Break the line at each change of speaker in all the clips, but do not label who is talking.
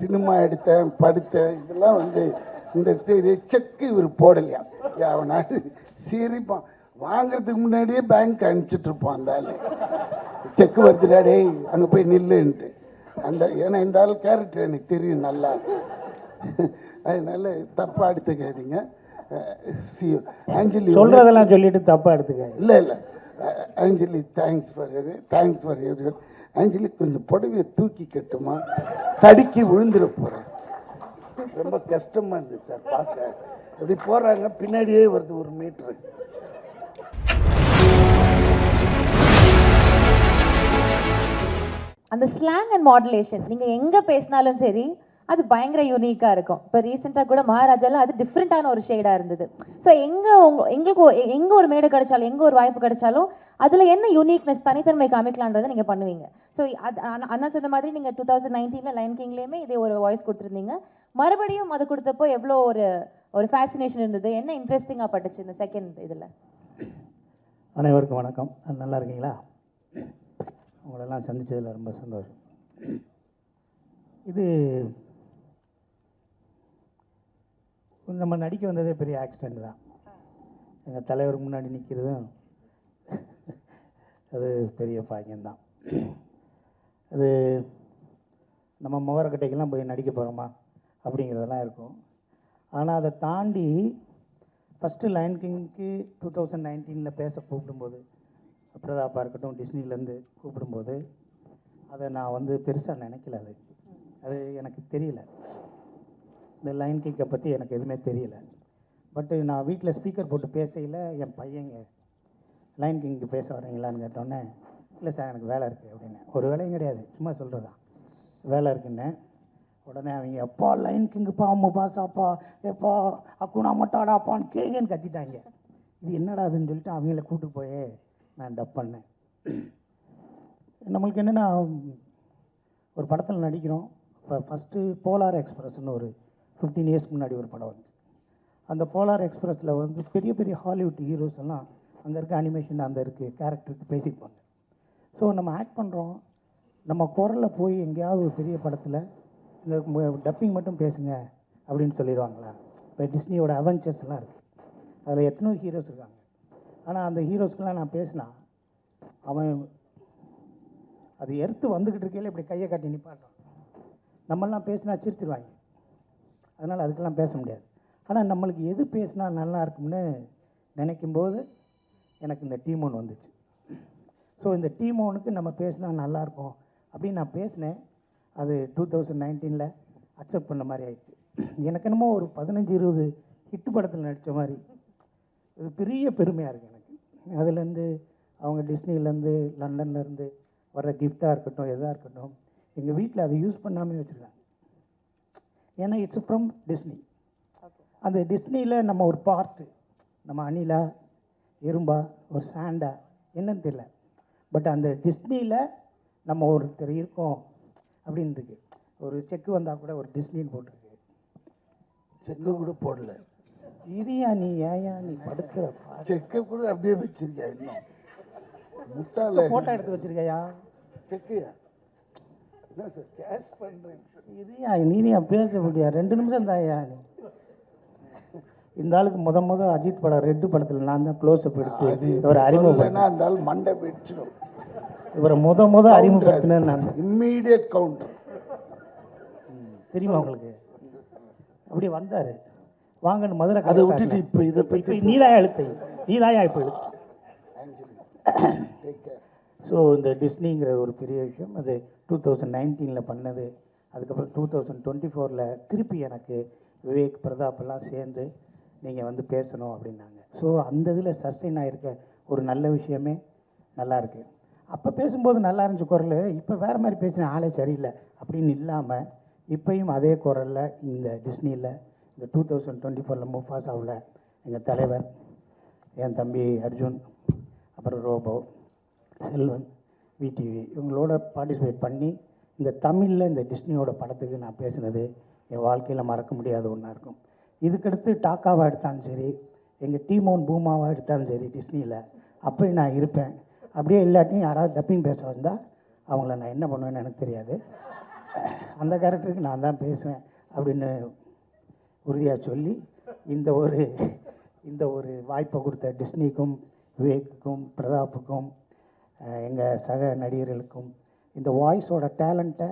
Cinema எடுத்தேன் படுத்தேன். இதெல்லாம் வந்து இந்த ஸ்டேஜ் செக்கு இவர் போடலையா? அவனா? சிரிப்பான். வாங்குறதுக்கு முன்னாடியே பேங்க் அனுப்பிச்சிட்டு இருப்பான் அந்த ஆள். செக்கு வருதுடா டேய் அங்கே போய் நில்லுன்ட்டு. அந்த ஏன்னா இந்த ஆள் கேரக்டர் எனக்கு தெரியும் நல்லா. அதனால தப்பாக எடுத்துக்காதீங்க. சி ஆஞ்சலி
சொல்கிறதெல்லாம் சொல்லிட்டு தப்பாக எடுத்துக்க
இல்லை இல்லை. Anjali thanks for thanks for every Anjali கொஞ்சம் புடவையை தூக்கி கட்டுமா? தடுக்கி விழுந்துட போகிறேன் ரொம்ப கஷ்டமாக இருந்துச்சு சார் பார்க்க. அப்படி போகிறாங்க பின்னாடியே வருது ஒரு மீட்ரு.
அந்த ஸ்லாங் அண்ட் மாடுலேஷன் நீங்கள் எங்கே பேசினாலும் சரி அது பயங்கர யூனிக்காக இருக்கும். இப்போ ரீசெண்டாக கூட மகாராஜாலாம் அது டிஃப்ரெண்ட்டான ஒரு ஷேடாக இருந்தது. ஸோ எங்கே உங்க எங்களுக்கு எங்கே ஒரு மேடை கிடைச்சாலும் எங்கே ஒரு வாய்ப்பு கிடைச்சாலும் அதில் என்ன யூனிக்னஸ் தனித்தன்மை காமிக்கலான்றதை நீங்கள் பண்ணுவீங்க. ஸோ அது அண்ணா- சொன்ன மாதிரி நீங்கள் டூ தௌசண்ட் நைன்டீனில் லைன் கிங்லேயுமே இதே ஒரு வாய்ஸ் கொடுத்துருந்தீங்க. மறுபடியும் அது கொடுத்தப்போ எவ்வளோ ஒரு ஒரு ஃபேசினேஷன் இருந்தது? என்ன இன்ட்ரெஸ்டிங்காக பட்டுச்சு இந்த செகண்ட் இதில்?
அனைவருக்கும் வணக்கம். நல்லா இருக்கீங்களா? உங்களெல்லாம் சந்தித்ததில் ரொம்ப சந்தோஷம். இது நம்ம நடிக்க வந்ததே பெரிய ஆக்சிடெண்ட் தான். எங்கள் தலைவர் முன்னாடி நிற்கிறதும் அது பெரிய பாக்கியம்தான். அது நம்ம முகரக்கட்டைக்கெல்லாம் போய் நடிக்க போகிறோமா அப்படிங்கிறதெல்லாம் இருக்கும். ஆனால் அதை தாண்டி ஃபஸ்ட்டு லயன் கிங்க்கு டூ தௌசண்ட் நைன்டீனில் பேச கூப்பிடும்போது பிரதாப்பாக இருக்கட்டும் டிஸ்னிலேருந்து கூப்பிடும்போது அதை நான் வந்து பெருசாக நினைக்கல அது. அது எனக்கு தெரியல. இந்த லைன் கிங்கை பற்றி எனக்கு எதுவுமே தெரியல. பட்டு நான் வீட்டில் ஸ்பீக்கர் போட்டு பேசையில் என் பையங்க லைன் கிங்க்கு பேச வரீங்களான்னு கேட்டோன்னே இல்லை சார் எனக்கு வேலை இருக்குது அப்படின்னு. ஒரு வேலையும் கிடையாது சும்மா சொல்கிறதான் வேலை இருக்குன்னு. உடனே அவங்க அப்பா லைன் கிங்குப்பா அம்மா பாசாப்பா எப்பா அக்குனா மட்டாடாப்பான்னு கேகேன்னு கத்திட்டாங்க. இது என்னடா அதுன்னு சொல்லிட்டு அவங்கள கூட்டு போய் நான் டப் பண்ணேன். நம்மளுக்கு என்னென்னா ஒரு படத்தில் நடிக்கிறோம். இப்போ ஃபஸ்ட்டு போலார் எக்ஸ்பிரஸ்னு ஒரு ஃபிஃப்டீன் இயர்ஸ் முன்னாடி ஒரு படம் வந்து அந்த போலார் எக்ஸ்பிரஸில் வந்து பெரிய பெரிய ஹாலிவுட் ஹீரோஸ் எல்லாம் அங்கே இருக்க அனிமேஷன் அந்த இருக்குது கேரக்டருக்கு பேசியிருப்பாங்க ஸோ நம்ம ஆக்ட் பண்ணுறோம் நம்ம குரலில் போய் எங்கேயாவது ஒரு பெரிய படத்தில் இந்த டப்பிங் மட்டும் பேசுங்க அப்படின்னு சொல்லிடுவாங்களா? இப்போ டிஸ்னியோட அவெஞ்சர்ஸ்லாம் இருக்குது அதில் எத்தனையோ ஹீரோஸ் இருக்காங்க. ஆனால் அந்த ஹீரோஸ்க்கெலாம் நான் பேசினா அவன் அது எர்த்து வந்துக்கிட்டு இருக்கையில இப்படி கையை காட்டி நிப்பாட்டான் நம்மெல்லாம் பேசினா சிரிச்சிருவாங்க. அதனால் அதுக்கெல்லாம் பேச முடியாது. ஆனால் நம்மளுக்கு எது பேசினா நல்லா இருக்கும்னு நினைக்கும்போது எனக்கு இந்த டீம் ஒன்று வந்துச்சு. ஸோ இந்த டீமோனுக்கு நம்ம பேசினா நல்லாயிருக்கும் அப்படின்னு நான் பேசினேன். அது டூ தௌசண்ட் நைன்டீனில் அக்செப்ட் பண்ண மாதிரி ஆயிடுச்சு. எனக்கு என்னமோ ஒரு பதினஞ்சு இருபது ஹிட்டு படத்தில் நடித்த மாதிரி. இது பெரிய பெருமையாக இருக்குது எனக்கு. அதுலேருந்து அவங்க டிஸ்னிலேருந்து லண்டன்லேருந்து வர்ற கிஃப்டாக இருக்கட்டும் எதாக இருக்கட்டும் எங்கள் வீட்டில் அதை யூஸ் பண்ணாமே வச்சுருக்காங்க. ஏன்னா இட்ஸ் ஃப்ரம் டிஸ்னி அந்த டிஸ்னியில் நம்ம ஒரு பார்ட்டு நம்ம அணிலா எறும்பா ஒரு சாண்டா என்னன்னு தெரியல. பட் அந்த டிஸ்னியில் நம்ம ஒருத்தர் இருக்கோம் அப்படின்னு இருக்கு. ஒரு செக்கு வந்தால் கூட ஒரு டிஸ்னின்னு போட்டிருக்கு.
செக்கு கூட போடல.
இரியா நீ ஏயா நீ படுக்கிற
செக்கை கூட அப்படியே வச்சிருக்கியா இன்னும்? முட்டாள.
ஃபோட்டோ எடுத்து வச்சிருக்கையா?
செக்கையா என்ன சார் கேஷ் பண்ணுறேன்
இரியா நீரியா பேச முடியா ரெண்டு நிமிஷம் தாயா நீ இந்த ஆளுக்கு முத முத அஜித் படம் ரெட்டு படத்தில் நான் தான் க்ளோஸ் அப் எடுத்து இவரை
சொல்லலைன்னா அந்த ஆள் மண்டை வெடிச்சிடும்
இவரை முத முத அறிமுகப்படுத்தினேன் நான்
இம்மீடியட் கவுண்டர்
தெரியுமா உங்களுக்கு அப்படி வந்தார் வாங்கன்னு மதுரை
அதை விட்டுட்டு இப்போ இதை பற்றி
நீதாயா எழுத்தை நீதாயா இப்போ எழுத்து ஸோ இந்த டிஸ்னிங்கிற ஒரு பெரிய விஷயம் அது டூ தௌசண்ட் நைன்டீனில் பண்ணது. அதுக்கப்புறம் டூ தௌசண்ட் டுவெண்ட்டி ஃபோரில் திருப்பி எனக்கு விவேக் பிரதாப் எல்லாம் சேர்ந்து நீங்கள் வந்து பேசணும் அப்படின்னாங்க. ஸோ அந்த இதில் சஸ்டெயின் ஆகிருக்க ஒரு நல்ல விஷயமே நல்லாருக்கு அப்போ பேசும்போது நல்லா இருந்துச்சு குரல். இப்போ வேறு மாதிரி பேசின ஆளே சரியில்லை அப்படின்னு இல்லாமல் இப்பயும் அதே குரலில் இந்த டிஸ்னியில் இந்த டூ தௌசண்ட் டுவெண்ட்டி ஃபோரில் முஃபாசாவில் எங்கள் தலைவர் என் தம்பி அர்ஜுன் அப்புறம் ரோபோ செல்வன் விடிவி இவங்களோட பார்ட்டிசிபேட் பண்ணி இந்த தமிழில் இந்த டிஸ்னியோட படத்துக்கு நான் பேசினது என் வாழ்க்கையில் மறக்க முடியாத ஒன்றா இருக்கும். இதுக்கடுத்து டாக்காவாக எடுத்தாலும் சரி எங்கள் டீமோன் பூமாவாக எடுத்தாலும் சரி டிஸ்னியில் அப்பயும் நான் இருப்பேன். அப்படியே இல்லாட்டியும் யாராவது டப்பிங் பேச வந்தால் அவங்கள நான் என்ன பண்ணுவேன்னு எனக்கு தெரியாது. அந்த கேரக்டருக்கு நான் தான் பேசுவேன் அப்படின்னு உறுதியாக சொல்லி இந்த ஒரு இந்த ஒரு வாய்ப்பை கொடுத்த டிஸ்னிக்கும் விவேக்குக்கும் பிரதாப்புக்கும் எங்கள் சக நடிகர்களுக்கும் இந்த வாய்ஸோட டேலண்ட்டை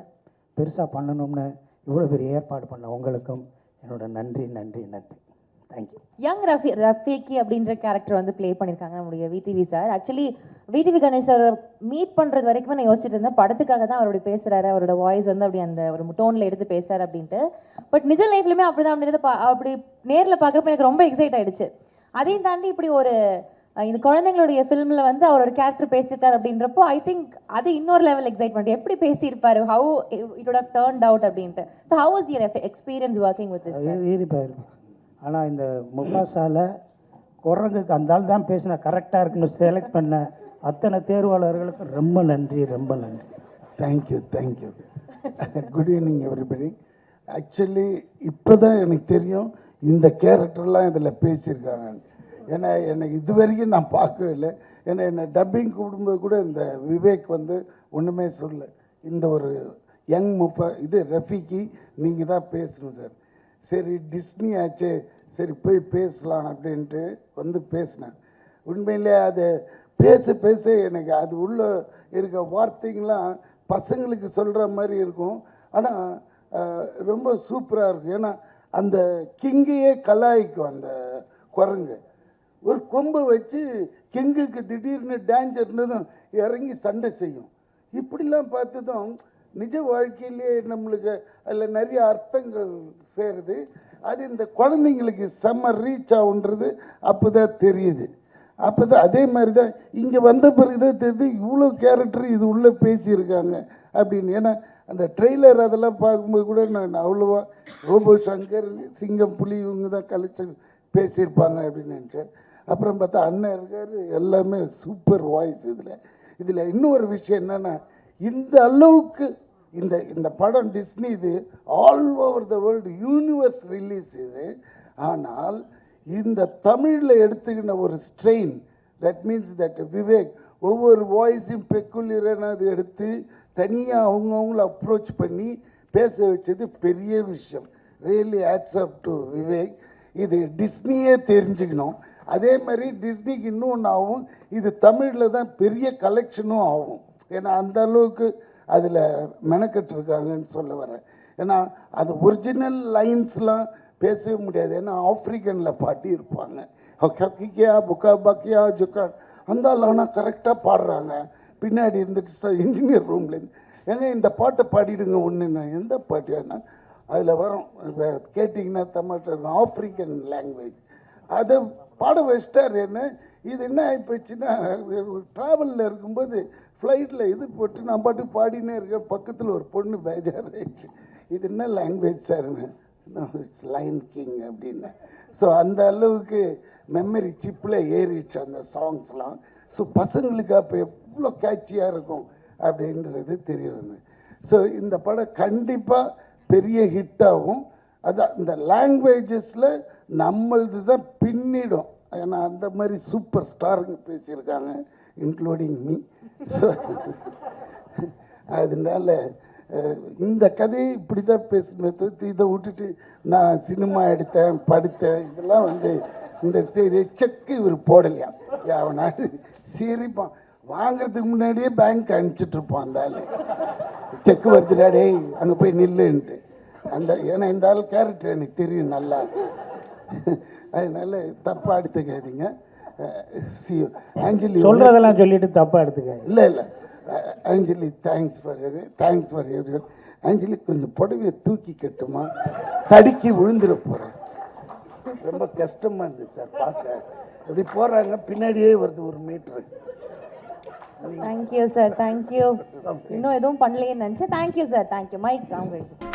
பெருசாக பண்ணணும்னு இவ்வளோ பெரிய ஏற்பாடு பண்ண உங்களுக்கும் என்னோட நன்றி நன்றி நன்றி. தேங்க்யூ
யங் ரஃபி ரஃபீக்கி அப்படின்ற கேரக்டர் வந்து ப்ளே பண்ணியிருக்காங்க நம்முடைய VTV sir actually VTV Ganesh sir meet பண்ணுறது வரைக்கும் நான் யோசிச்சுட்டு இருந்தேன். படத்துக்காக தான் அவருடைய பேசுகிறாரு அவரோட வாய்ஸ் வந்து அப்படி அந்த ஒரு டோனில் எடுத்து பேசுறாரு அப்படின்ட்டு. பட் நிஜ லைஃப்லையுமே அப்படி தான் அப்படின்றது பா அப்படி நேரில் பார்க்குறப்ப எனக்கு ரொம்ப எக்ஸைட் ஆகிடுச்சு அதையும் தாண்டி இப்படி ஒரு இந்த குழந்தைங்களுடைய ஃபிலிமில் வந்து அவர் ஒரு கேரக்டர் பேசியிருக்காரு அப்படின்றப்போ ஐ திங்க் அது இன்னொரு லெவல் எக்ஸைட்மெண்ட் எப்படி பேசியிருப்பாரு? How it would have turned out அப்படின்ட்டு. So how is F experience working with
இருப்பார் ஆனால் இந்த முஃபாசால குரங்குக்கு அந்த ஆள் தான் பேசினா கரெக்டாக இருக்குன்னு செலக்ட் பண்ண அத்தனை தேர்வாளர்களுக்கு ரொம்ப நன்றி ரொம்ப நன்றி.
Thank you thank you good evening everybody actually இப்போ தான் எனக்கு தெரியும் இந்த கேரக்டர்லாம் இதில் பேசியிருக்காங்க ஏன்னா என்னை இது வரைக்கும் நான் பார்க்கவே இல்லை ஏன்னா என்னை டப்பிங் கூப்பிடும்போது கூட இந்த விவேக் வந்து ஒன்றுமே சொல்ல இந்த ஒரு யங் முப்ப இது ரஃபிக்கு நீங்கள் தான் பேசணும் சார். சரி டிஸ்னி ஆச்சு. சரி போய் பேசலாம் அப்படின்ட்டு வந்து பேசினேன். உண்மையிலே அது பேச பேச எனக்கு அது உள்ள இருக்க வார்த்தைங்களாம் பசங்களுக்கு சொல்கிற மாதிரி இருக்கும். ஆனால் ரொம்ப சூப்பராக இருக்கும். ஏன்னா அந்த கிங்கையே கலாய்க்கும் அந்த குரங்கு. ஒரு கொம்பை வச்சு கிங்குக்கு திடீர்னு டேஞ்சர்னதும் இறங்கி சண்டை செய்யும். இப்படிலாம் பார்த்ததும் நிஜ வாழ்க்கையிலேயே நம்மளுக்கு அதில் நிறைய அர்த்தங்கள் சேருது. அது இந்த குழந்தைங்களுக்கு செம்ம ரீச் ஆகுன்றது அப்போ தான் தெரியுது. அப்போ தான் அதே மாதிரி தான் இங்கே வந்த பிறகு தான் தெரியுது இவ்வளோ கேரக்டர் இது உள்ளே பேசியிருக்காங்க அப்படின்னு. ஏன்னா அந்த ட்ரெய்லர் அதெல்லாம் பார்க்கும்போது கூட நான் அவ்வளோவா ரோபோ சங்கர் சிங்கம் புலி இவங்க தான் கலைச்சல் பேசியிருப்பாங்க அப்படின்னு நினச்சேன். அப்புறம் பார்த்தா அண்ணன் இருக்கார் எல்லாமே சூப்பர் வாய்ஸ் இதில். இதில் இன்னொரு விஷயம் என்னென்னா இந்த அளவுக்கு இந்த இந்த படம் டிஸ்னி இது all over the world universe release இது. ஆனால் இந்த தமிழில் எடுத்துக்கின ஒரு strain that means that Vivek ஒவ்வொரு வாய்ஸும் பெக்குலியரானது எடுத்து தனியாக அவங்கவுங்கள அப்ரோச் பண்ணி பேச வச்சது பெரிய விஷயம். Really hats off to Vivek இது டிஸ்னியே தெரிஞ்சுக்கணும். அதே மாதிரி டிஸ்னிக்கு இன்னொன்று ஆகும். இது தமிழில் தான் பெரிய கலெக்ஷனும் ஆகும். ஏன்னா அந்த அளவுக்கு அதில் மெனக்கெட்டுருக்காங்கன்னு சொல்ல வரேன். ஏன்னா அது ஒரிஜினல் லைன்ஸ்லாம் பேசவே முடியாது. ஏன்னா ஆஃப்ரிக்கனில் பாட்டி இருப்பாங்க. ஹக்கியா புக்கா பக்கியா ஜுக்கா அந்த ஆனால் கரெக்டாக பாடுறாங்க. பின்னாடி இருந்துட்டு சார் இன்ஜினியர் ரூம்லேருந்து ஏங்க இந்த பாட்டை பாடிடுங்க ஒன்றுன்னா எந்த பாட்டியானா அதில் வரும். இப்போ கேட்டிங்கன்னா தமாஷா இருக்கும் ஆஃப்ரிக்கன் லாங்குவேஜ் அதை பாட வச்சிட்டார் என்ன இது என்ன ஆகிப்போச்சுன்னா ட்ராவலில் இருக்கும்போது ஃப்ளைட்டில் இது போட்டு நான் பாட்டு பாடினே இருக்கேன். பக்கத்தில் ஒரு பொண்ணு பேஜார் ஆகிடுச்சு இது என்ன லாங்குவேஜ் சார்னு இட்ஸ் லைன் கிங் அப்படின்னு. ஸோ அந்த அளவுக்கு மெமரி சிப்பில் ஏறிடுச்சு அந்த சாங்ஸ்லாம் ஸோ பசங்களுக்கு அப்போ எவ்வளோ கேட்சியாக இருக்கும் அப்படின்றது தெரிய ஸோ இந்த படம் கண்டிப்பாக பெரிய ஹிட்டாகும் அதான் இந்த லாங்குவேஜஸில் நம்மளது தான் பின்னிடும். ஏன்னா அந்த மாதிரி சூப்பர் ஸ்டாருங்க பேசியிருக்காங்க இன்க்ளூடிங் மீ ஸோ அதனால இந்த கதையை இப்படி தான் பேசும்போது இதை விட்டுட்டு நான் சினிமா எடுத்தேன் படுத்தேன். இதெல்லாம் வந்து இந்த ஸ்டேஜை செக்கு இவர் போடலையா? அவனா சிரிப்பான். வாங்குறதுக்கு முன்னாடியே பேங்க் அனுப்பிச்சிட்டு இருப்பான் அந்த ஆள். செக்கு வருதுடா டேய் அங்கே போய் நில்லுன்ட்டு. அந்த ஏன்னா இந்த ஆள் கேரக்டர் எனக்கு தெரியும் நல்லா. அதனால தப்பாக எடுத்துக்காதீங்க. சி ஆஞ்சலி
சொல்கிறதெல்லாம் சொல்லிட்டு தப்பாக எடுத்துக்க
இல்லை இல்லை. Anjali thanks for thanks for every Anjali கொஞ்சம் புடவையை தூக்கி கட்டுமா? தடுக்கி விழுந்துட போகிறேன் ரொம்ப கஷ்டமாக இருந்துச்சு சார் பார்க்க. இப்படி போகிறாங்க பின்னாடியே வருது ஒரு மீட்ரு
தேங்க்யூ சார் தேங்க்யூ இன்னும் எதுவும் பண்ணலையேன்னு நினச்சேன். தேங்க்யூ சார் தேங்க்யூ மைக் அவங்க